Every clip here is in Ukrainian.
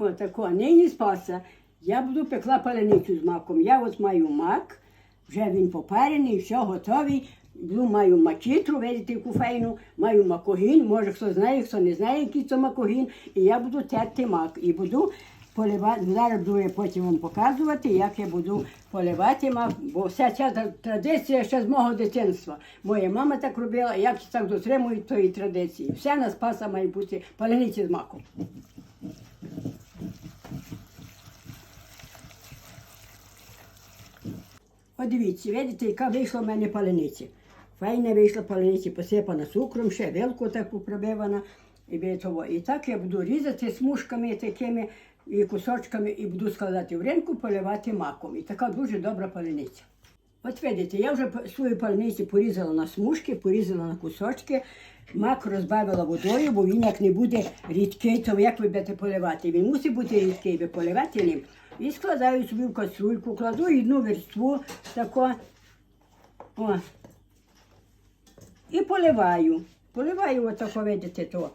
Отако, нині спаса. Я буду пекла паленицю з маком. Я от маю мак, вже він попарений, все готовий. Буду, маю макітру, видите, яку файну, маю макогін, може хто знає, хто не знає, який це макогін. І я буду терти мак. І буду поливати, зараз буду я потім вам показувати, як я буду поливати мак, бо вся ця традиція ще з мого дитинства. Моя мама так робила, як так дотримують тої традиції. Все на спаса має бути палениці з маком. От дивіться, видите, яка вийшла в мене палениця. Файна вийшла палениця, посипана цукром, ще вилку таку пробивана. І, і так я буду різати смужками такими і кусочками і буду складати в ринку, поливати маком. І така дуже добра палениця. От видите, я вже свою паленицю порізала на смужки, порізала на кусочки, мак розбавила водою, бо він як не буде рідкий, то як ви будете поливати? Він мусить бути рідкий, ви поливати ним. І складаю собі в каструльку, кладу одну верству тако. О. І поливаю. Поливаю отако, видите, то.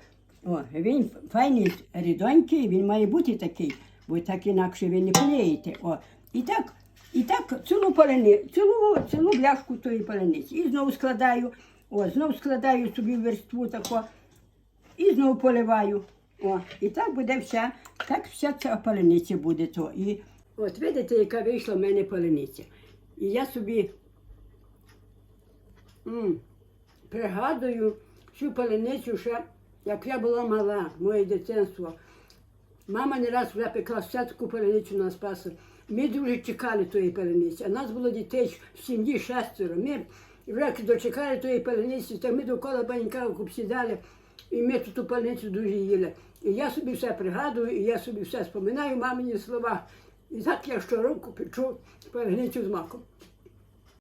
О, він файний, рідонький, він має бути такий, бо так інакше ви не полієте. О. І так, і так цілу палени, цілу, цілу бляшку тої палениці. І знову складаю, о, знову складаю собі верству тако, і знову поливаю. О, і так буде вся, так вся ця палениця буде то. І от видите, яка вийшла в мене палениця. І я собі м, пригадую цю паленицю ще, як я була мала, моє дитинство. Мама не раз вже пекла ще таку паленицю на спасу. Ми дуже чекали тої палениці. А нас було дітей в сім'ї шестеро. Ми вже дочекали тої палениці, то ми довкола банька сідали, і ми ту пальницю дуже їли. І я собі все пригадую, і я собі все споминаю мамині слова. І так я щороку печу пальницю з маком.